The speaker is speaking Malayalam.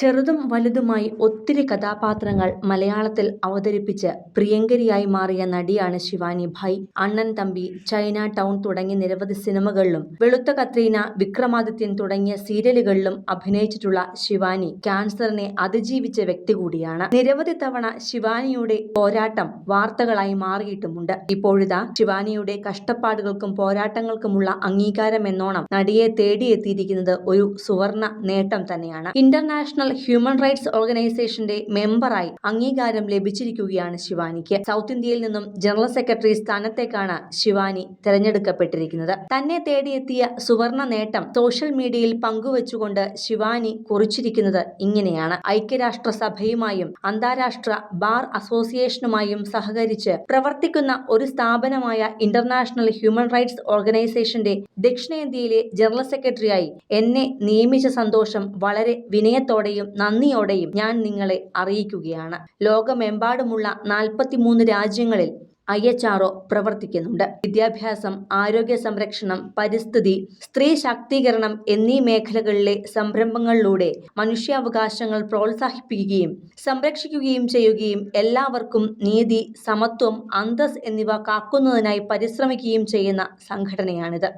ചെറുതും വലുതുമായി ഒത്തിരി കഥാപാത്രങ്ങൾ മലയാളത്തിൽ അവതരിപ്പിച്ച് പ്രിയങ്കരിയായി മാറിയ നടിയാണ് ശിവാനി ഭായ്. അണ്ണൻ തമ്പി, ചൈന ടൗൺ തുടങ്ങിയ നിരവധി സിനിമകളിലും വെളുത്ത കത്രീന, വിക്രമാദിത്യൻ തുടങ്ങിയ സീരിയലുകളിലും അഭിനയിച്ചിട്ടുള്ള ശിവാനി ക്യാൻസറിനെ അതിജീവിച്ച വ്യക്തി കൂടിയാണ്. നിരവധി തവണ ശിവാനിയുടെ പോരാട്ടം വാർത്തകളായി മാറിയിട്ടുമുണ്ട്. ഇപ്പോഴിതാ ശിവാനിയുടെ കഷ്ടപ്പാടുകൾക്കും പോരാട്ടങ്ങൾക്കുമുള്ള അംഗീകാരം എന്നോണം നടിയെ തേടിയെത്തിയിരിക്കുന്നത് ഒരു സുവർണ നേട്ടം തന്നെയാണ്. ഇന്റർനാഷണൽ ഹ്യൂമൻ റൈറ്റ്സ് ഓർഗനൈസേഷന്റെ മെമ്പറായി അംഗീകാരം ലഭിച്ചിരിക്കുകയാണ് ശിവാനിക്ക്. സൗത്ത് ഇന്ത്യയിൽ നിന്നും ജനറൽ സെക്രട്ടറി സ്ഥാനത്തേക്കാണ് ശിവാനി തെരഞ്ഞെടുക്കപ്പെട്ടിരിക്കുന്നത്. തന്നെ തേടിയെത്തിയ സുവർണ നേട്ടം സോഷ്യൽ മീഡിയയിൽ പങ്കുവച്ചുകൊണ്ട് ശിവാനി കുറിച്ചിരിക്കുന്നത് ഇങ്ങനെയാണ്. ഐക്യരാഷ്ട്രസഭയുമായും അന്താരാഷ്ട്ര ബാർ അസോസിയേഷനുമായും സഹകരിച്ച് പ്രവർത്തിക്കുന്ന ഒരു സ്ഥാപനമായ ഇന്റർനാഷണൽ ഹ്യൂമൻ റൈറ്റ്സ് ഓർഗനൈസേഷന്റെ ദക്ഷിണേന്ത്യയിലെ ജനറൽ സെക്രട്ടറിയായി എന്നെ നിയമിച്ച സന്തോഷം വളരെ വിനയത്തോടെയും നന്ദിയോടെയും ഞാൻ നിങ്ങളെ അറിയിക്കുകയാണ്. ലോകമെമ്പാടുമുള്ള നാൽപ്പത്തിമൂന്ന് രാജ്യങ്ങളിൽ ഐ. എച്ച്. ആർ. പ്രവർത്തിക്കുന്നുണ്ട്. വിദ്യാഭ്യാസം, ആരോഗ്യ സംരക്ഷണം, പരിസ്ഥിതി, സ്ത്രീ ശാക്തീകരണം എന്നീ മേഖലകളിലെ സംരംഭങ്ങളിലൂടെ മനുഷ്യാവകാശങ്ങൾ പ്രോത്സാഹിപ്പിക്കുകയും സംരക്ഷിക്കുകയും ചെയ്യുകയും എല്ലാവർക്കും നീതി, സമത്വം, അന്തസ് എന്നിവ കാക്കുന്നതിനായി പരിശ്രമിക്കുകയും ചെയ്യുന്ന സംഘടനയാണിത്.